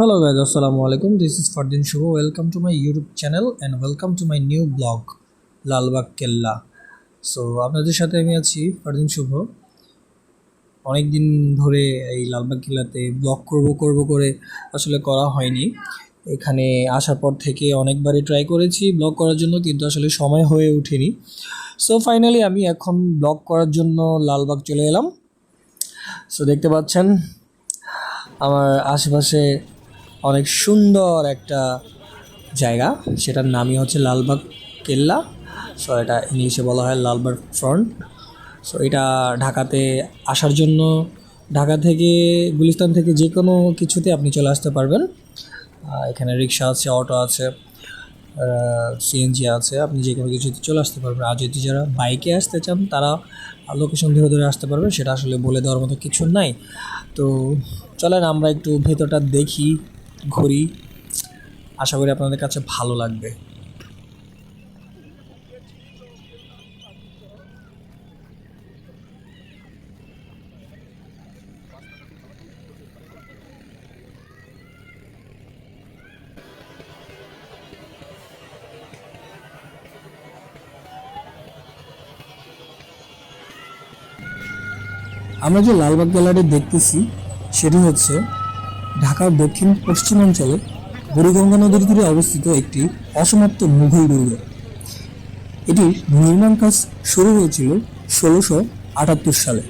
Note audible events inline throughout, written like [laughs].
Hello guys, Assalamu alaikum. This is Fardin Shubho. Welcome to my YouTube channel and welcome to my new blog Lalbagh Kella so আপনাদের সাথে আমি আছি ফারদিন শুভ অনেক দিন ধরে এই লালবাগ কেল্লাতে ব্লগ করব করব করে আসলে করা হয়নি। এখানে আসার পর থেকে অনেকবারই ট্রাই করেছি ব্লগ করার জন্য কিন্তু আসলে সময় হয়ে ওঠেনি। সো ফাইনালি আমি এখন ব্লগ করার জন্য লালবাগ চলে এলাম। সো দেখতে পাচ্ছেন আমার আশেপাশে অনেক সুন্দর একটা জায়গা। সেটার নামই হচ্ছে লালবাগ কেল্লা। সো এটা ইংলিশে বলা হয় লালবাগ ফ্রন্ট। সো এটা ঢাকাতে আসার জন্য ঢাকা থেকে গুলিস্তান থেকে যে কোনো কিছুতে আপনি চলে আসতে পারবেন। এখানে রিক্সা আছে, অটো আছে সিএনজি আছে, আপনি যে কোনো কিছুতে চলে আসতে পারবেন। আর যদি যারা বাইকে আসতে চান, তারা লোকেশন ধরে ধরে আসতে পারবেন। সেটা আসলে বলে দেওয়ার মতো কিছু নাই। তো, চলেন আমরা একটু ভেতরটা দেখি। ঘুরি আশা করি আপনাদের কাছে ভালো লাগবে। আমরা যে লালবাগ গ্যালারি দেখতেছি সেটি হচ্ছে ঢাকার দক্ষিণ পশ্চিমাঞ্চলে বুড়িগঙ্গা নদীর তীরে অবস্থিত একটি অসমাপ্ত মুঘল দুর্গ। এটির নির্মাণ কাজ শুরু হয়েছিল ষোলোশো আটাত্তর সালে।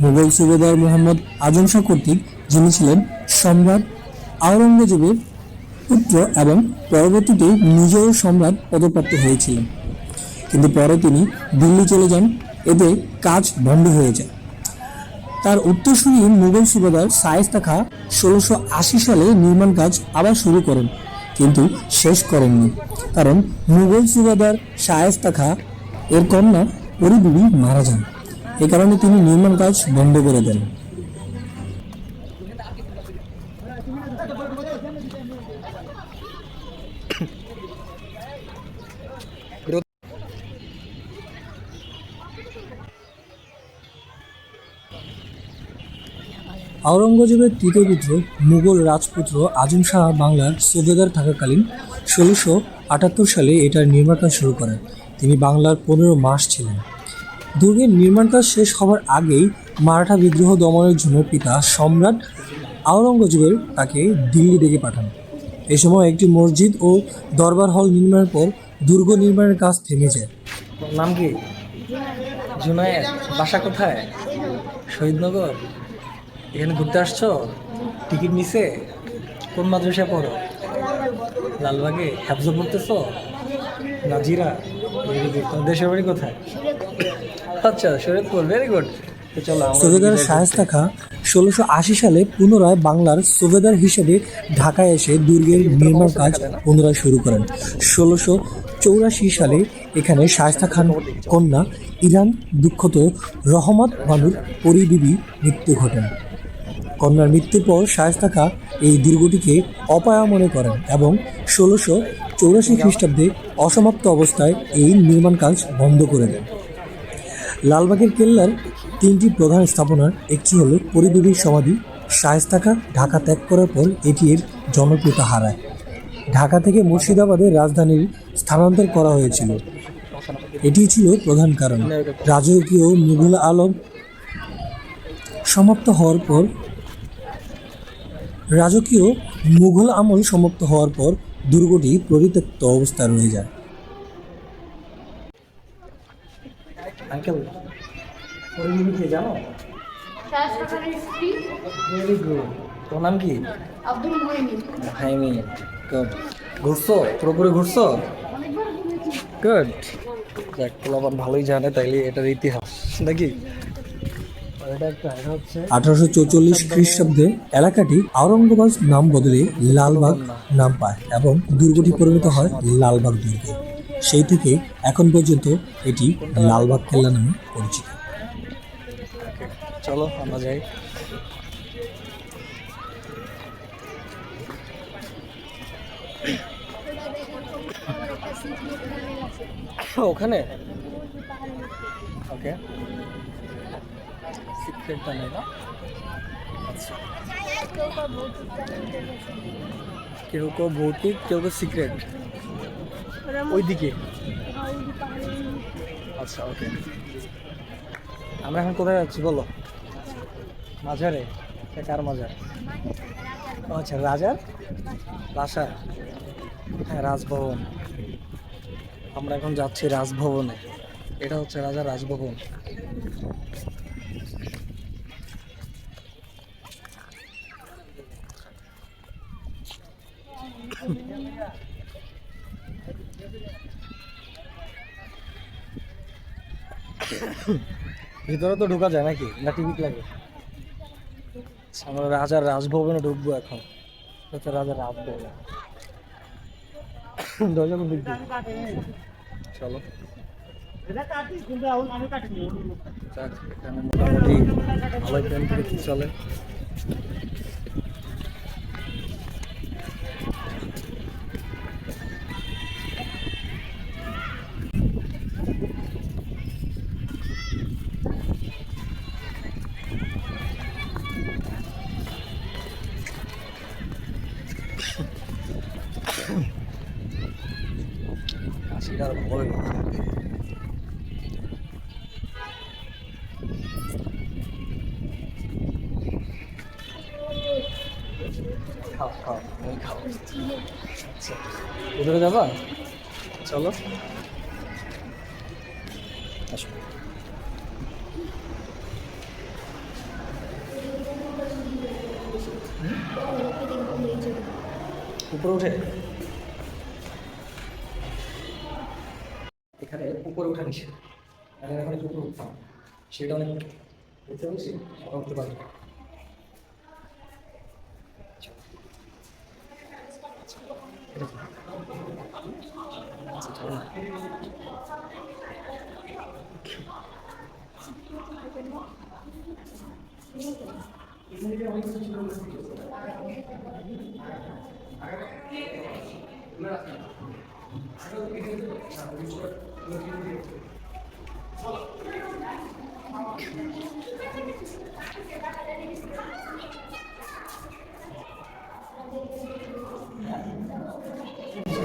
মুঘল সুবেদার মোহাম্মদ আজম শাহ কর্তৃক যিনি ছিলেন সম্রাট আওরঙ্গজেবের পুত্র এবং পরবর্তীতে নিজেও সম্রাট পদপ্রাপ্ত হয়েছিলেন। কিন্তু পরে তিনি দিল্লি চলে যান। এতে কাজ বন্ধ হয়ে যায়। তার উত্তরসূরি মুঘল সুবাদার শায়েস্তা খা ষোলোশো আশি সালে নির্মাণ কাজ আবার শুরু করেন, কিন্তু শেষ করেননি। কারণ মুঘল সুবাদার শায়েস্তা খা এর কন্যা পরিবিবি মারা যান। এ কারণে তিনি নির্মাণ কাজ বন্ধ করে দেন। আওরঙ্গজেবের তৃতীয় পুত্র, মুঘল রাজপুত্র আজম শাহ বাংলার সুবেদার থাকাকালীন ষোলোশো আটাত্তর সালে এটার নির্মাণ কাজ শুরু করেন। তিনি বাংলার পনেরো মাস ছিলেন। দুর্গের নির্মাণ কাজ শেষ হওয়ার আগেই মারাঠা বিদ্রোহ দমনের জন্য পিতা সম্রাট আওরঙ্গজেবের তাকে দিল্লি ডেকে পাঠান। এ সময় একটি মসজিদ ও দরবার হল নির্মাণের পর দুর্গ নির্মাণের কাজ থেমে যায়। নাম কি? জুনায়েদ। বাসা কোথায়? শহীদনগর? এখানে ঘুরতে আসছো? টিকিট নিছে? কোন মাদ্রাসায় পড়ো? লালবাগে? হ্যাফজো পড়তেছো? নাজিরা? দেশের বাড়ি কোথায়? আচ্ছা শরীয়তপুর ভেরি গুড চলো সুবেদার শায়েস্তা খা ষোলোশো আশি সালে পুনরায় বাংলার সুবেদার হিসেবে ঢাকায় এসে দুর্গের নির্মাণ কাজ পুনরায় শুরু করেন। ষোলোশো চৌরাশি সালে এখানে শায়েস্তা খান কন্যা ইরান দুঃখত রহমত বানুর পরিবিবি মৃত্যু ঘটেন। কন্যার মৃত্যুর পর শায়েস্তা খা এই দুর্গটিকে অপায়া মনে করেন এবং ষোলোশো চৌরাশি খ্রিস্টাব্দে অসমাপ্ত অবস্থায় এই নির্মাণ কাজ বন্ধ করে দেন। লালবাগের কেল্লার তিনটি প্রধান স্থাপনার একটি হলো পরিদেবীর সমাধি শায়েস্তা খা ঢাকা ত্যাগ করার পর এটি এর জনপ্রিয়তা হারায়। ঢাকা থেকে মুর্শিদাবাদের রাজধানীর স্থানান্তর করা হয়েছিল। এটি ছিল প্রধান কারণ। রাজকীয় মুঘল আলম সমাপ্ত হওয়ার পর রাজকীয় মুঘল আমল সমাপ্ত হওয়ার পর দুর্গটি পরিত্যক্ত অবস্থায় রয়ে যায়। আঙ্কেল পরিণীতি জানো? ভেরি গুড তোর নাম কি? আব্দুল মুহিনী। হাইমি গুড ঘুরছো? পুরোপুরি ঘুরছো? অনেকবার ঘুরেছি গুড যাক পোলাপান ভালোই জানে তাইলে এটার ইতিহাস নাকি? আঠারোশো চৌচল্লিশ খ্রিস্টাব্দে এলাকাটি আওরঙ্গাবাদ নাম বদলে লালবাগ নাম পায় এবং দুর্গটি পরিণত হয় লালবাগ দুর্গে। সেই থেকে এখন পর্যন্ত এটি লালবাগ কেল্লা নামে পরিচিত। চলো, আমরা যাই। ওখানে? ওকে। সিক্রেটটা নেই না? আচ্ছা। কেউ কেউ ভৌতিক কেউ কেউ সিক্রেট ওই দিকে আচ্ছা ওকে আমরা এখন কোথায় যাচ্ছি বলো? মাজারে কার মাজার? ও আচ্ছা রাজার? বাসা হ্যাঁ রাজভবন। আমরা এখন যাচ্ছি রাজভবনে। এটা হচ্ছে রাজার রাজভবন। ভিতরে তো ঢোকা যায় নাকি? না টিকিট লাগে? আমরা রাজার রাজভবনে ঢুকবো এখন। রাজার রাজভবন। চলো। চলে। আচ্ছা ভিতরে যাবা? চলো। উপরে উঠে। এখানে উপরে ওঠা নিষেধ। এখানে উপরে উঠতাম সেটা অনেক বলছি ওরা উঠতে না। এটা কি? আচ্ছা, চলো না।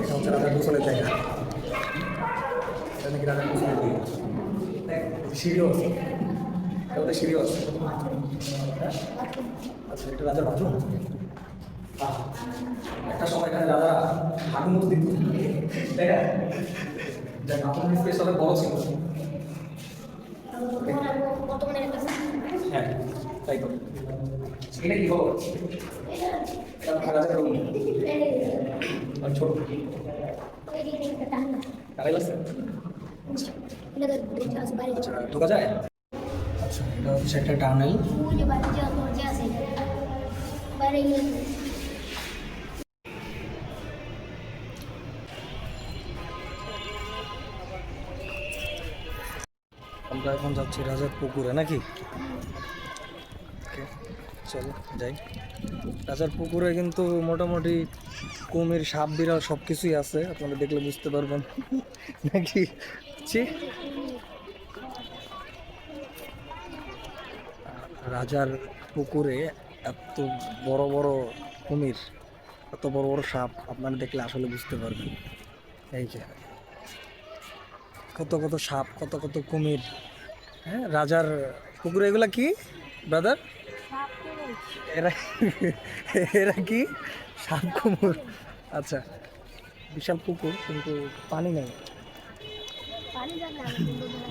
এটা হচ্ছে রাজার গোসলের জায়গা এটা নাকি রাজার জায়গা সিঁড়িও আছে? আচ্ছা এটা রাজার বাথরুম? একটা সময় এখানে রাজা হাঁটুর মতো দিত। দেখা স্পেস অনেক বড় ছিল। হ্যাঁ তাই তো। এটা কি খবর? রাজার রুম ছোট। কারাই লাগছে আচ্ছা ঢোকা যায়? একটা টানেল আমরা এখন যাচ্ছি রাজার পুকুরে নাকি চলো, যাই। রাজার পুকুরে কিন্তু মোটামুটি কুমির, সাপ, বিড়াল সব কিছুই আছে, আপনারা দেখলে বুঝতে পারবেন। নাকি? রাজার পুকুরে এত বড় বড় কুমির এত বড় বড় সাপ আপনারা দেখলে আসলে বুঝতে পারবেন। এই যে কত কত সাপ কত কত কুমির। হ্যাঁ রাজার পুকুরে এগুলা কি ব্রাদার এরা এরা কি? সাপ কুমুর। আচ্ছা বিশাল পুকুর কিন্তু পানি নেই।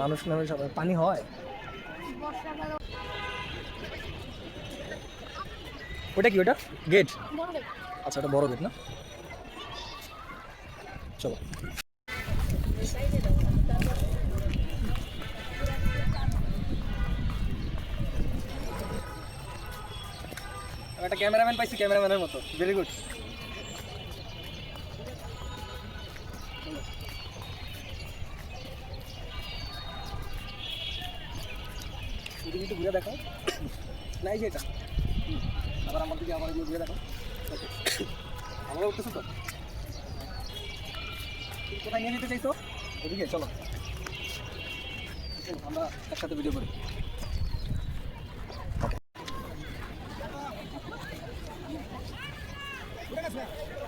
মানুষ নামে সবাই পানি হয়? ওটা কি ওটা? গেট আচ্ছা এটা বড় গেট না? চলো। একটা ক্যামেরাম্যান পাইছি ক্যামেরাম্যানের মতো। ভেরি গুড ঘুরে দেখো [coughs] নাই যে এটা। হুম। আবার আমার দিকে আমার দিকে ঘুরে দেখো আমরা উঠতেছো তো। তুমি কোথায় নিয়ে যেতে চাইছো? ওদিকে চলো। আমরা একসাথে ভিডিও করি।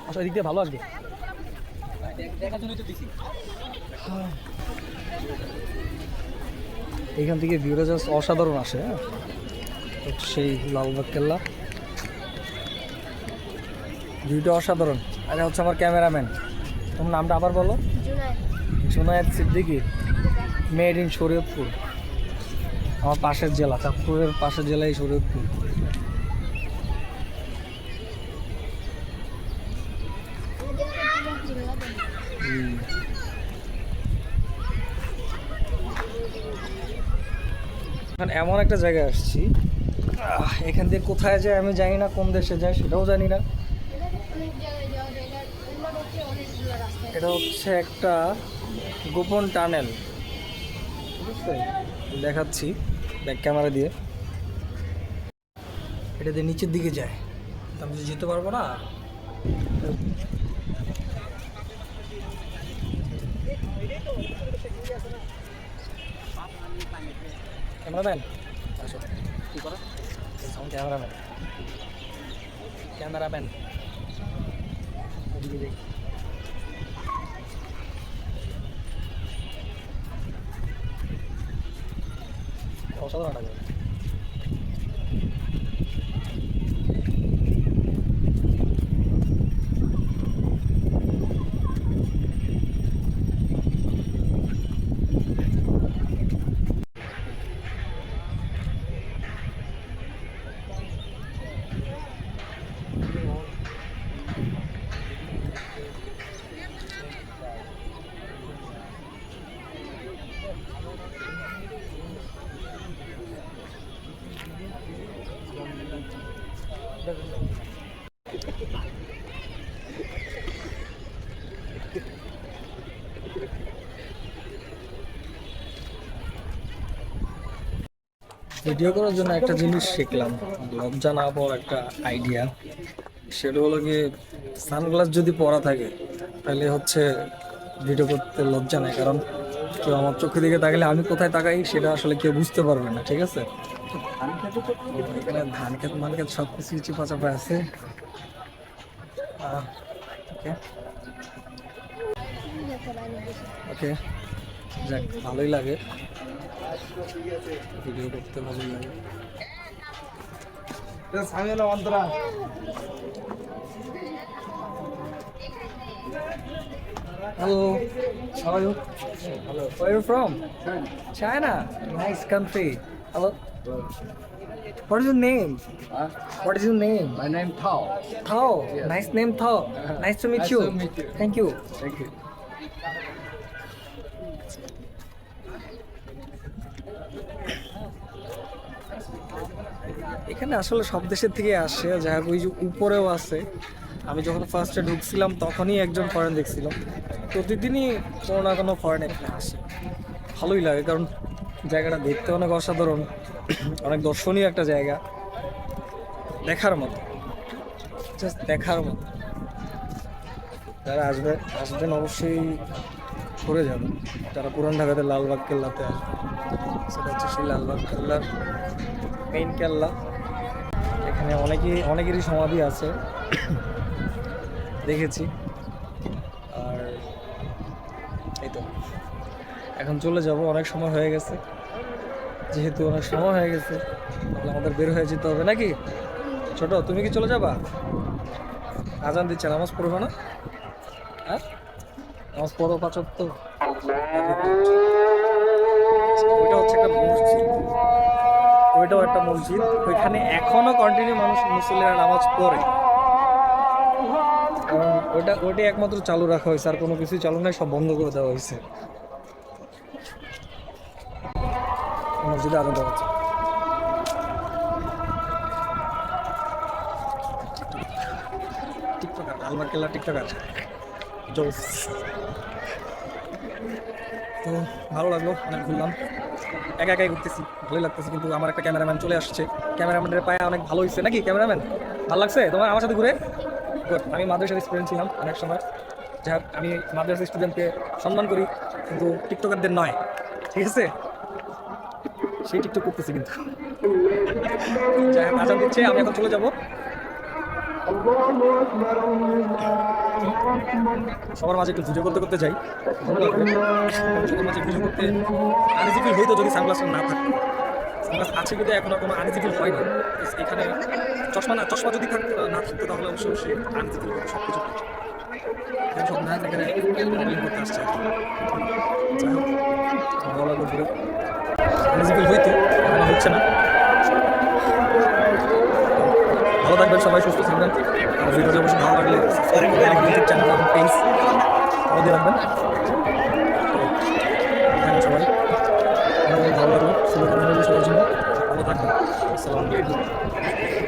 আচ্ছা এদিক দিয়ে ভালো আসবে এখান থেকে ভিউটা জাস্ট অসাধারণ আসে হ্যাঁ? সেই লালবাগ কেল্লা। ভিউটা অসাধারণ। আরে হচ্ছে আমার ক্যামেরাম্যান। তোমার নামটা আবার বলো? Junaid. Siddiqui. Made in Shariatpur. আমার পাশের জেলা চাঁদপুরের পাশের জেলায় শরীয়তপুর। এখন এমন একটা জায়গায় আসছি। এখান দিয়ে কোথায় যায় আমি জানি না কোন দেশে যায় সেটাও জানি না অনেক জায়গায় যাওয়া যায় এটা উন্নত হচ্ছে অনেকগুলো রাস্তা এটা হচ্ছে একটা গোপন টানেল। দেখাচ্ছি ব্যাক ক্যামেরা দিয়ে। এটা দিয়ে নিচের দিকে যায়। আমি যেতে পারব না। ক্যামেরাম্যান? আসো। কি করো? ক্যামেরাম্যান। ক্যামেরাম্যান। দেখি। অসাধারণ লাগে ভিডিও করার জন্য একটা জিনিস শিখলাম, লজ্জা না পাওয়ার একটা আইডিয়া সেটা হলো কি সানগ্লাস যদি পরা থাকে, তাহলে হচ্ছে ভিডিও করতে লজ্জা নেই, কারণ কেউ আমার চোখের দিকে তাকালে আমি কোথায় তাকাই সেটা আসলে কেউ বুঝতে পারবে না, ঠিক আছে? এখানে ধান খেত মান খেত সব কিছু চিপা চাপা আছে ওকে যাক, ভালোই লাগে। ভিডিও করতে ভালোই লাগে Hello, how are you? Hello. Where are you from? China. Nice country. Hello. What is your name? Huh? What is your name? My name Tao. Thao. Nice name, Thao. [laughs] Nice to meet Nice you. to meet you. Thank you. Thank you. এখানে আসলে সব দেশের থেকে আসে যাই হোক ওই যে উপরেও আছে। আমি যখন ফার্স্টে ঢুকছিলাম, তখনই একজন ফরেন দেখছিলাম। প্রতিদিনই কোনো না কোনো ফরেন এখানে আসে। ভালোই লাগে, কারণ জায়গাটা দেখতে অনেক অসাধারণ, অনেক দর্শনীয় একটা জায়গা। দেখার মতো জাস্ট দেখার মতো। যারা আসবে, আসবেন অবশ্যই ঘুরে যাবেন। যারা পুরান ঢাকাতে লালবাগ কেল্লাতে আসবে সেটা হচ্ছে সেই লালবাগ কেল্লার মেইন কেল্লা। এখানে অনেকেই অনেকেরই সমাধি আছে। দেখেছি। আর এই তো। এখন চলে যাব। অনেক সময় হয়ে গেছে। যেহেতু অনেক সময় হয়ে গেছে, তাহলে আমাদের বের হয়ে যেতে হবে নাকি? ছোট, তুমি কি চলে যাবা? আজান দিচ্ছে, নামাজ পড়বে না? হ্যাঁ? নামাজ পড়ো, পাচক তো। হচ্ছে একটা মসজিদ। ওইটাও একটা মসজিদ। ওইখানে এখনও কন্টিনিউ মানুষ মুসলিমরা নামাজ পড়ে। কারণ ওইটা ওইটাই একমাত্র চালু রাখা হয়েছে, আর কোনো কিছুই চালু নাই, সব বন্ধ করে দেওয়া হয়েছে। মসজিদে হচ্ছে আলবার কেল্লা টিকটকার। জোস। তো, ভালো লাগল, অনেক ঘুরলাম। একা একাই ঘুরতেছি, ভালোই লাগতেছে কিন্তু আমার একটা ক্যামেরাম্যান চলে আসছে। ক্যামেরাম্যানের পায়ে অনেক ভালো হয়েছে নাকি ক্যামেরাম্যান? ভালো লাগছে? তোমার আমার সাথে ঘুরে. আমি মাদ্রাসার স্টুডেন্ট ছিলাম অনেক সময়। যাই আমি মাদ্রাসার স্টুডেন্টকে সম্মান করি, কিন্তু টিকটকারদের নয়। ঠিক আছে? সেই টিকটক করতেছি কিন্তু। যাই হোক আজান দিচ্ছে, আমি এখন চলে যাব। সবার মাঝে একটু ভিডিও করতে করতে যাই। সবার মাঝে ভিডিও করতে আনিজি ফিল হইতো যদি সানগ্লাস না থাকতো সানগ্লাস আছে কিন্তু এখনও কোনো আনিজি ফিল হয় না। এখানে চশমা না, চশমা যদি থাকতো না থাকতো তাহলে অবশ্যই সে আনিজি ফিল হতো সব কিছু না এখনও হচ্ছে না। ভালো থাকবেন, সবাই সুস্থ থাকবেন। ভিডিওটি অবশ্যই ভালো লাগলে সাবস্ক্রাইব করে রাখবেন ইউটিউব চ্যানেল এবং পেজ ফলো দিয়ে রাখবেন। সবাই। ভালো লাগল সবার জন্য ভালো থাকবেন। আসসালামু আলাইকুম।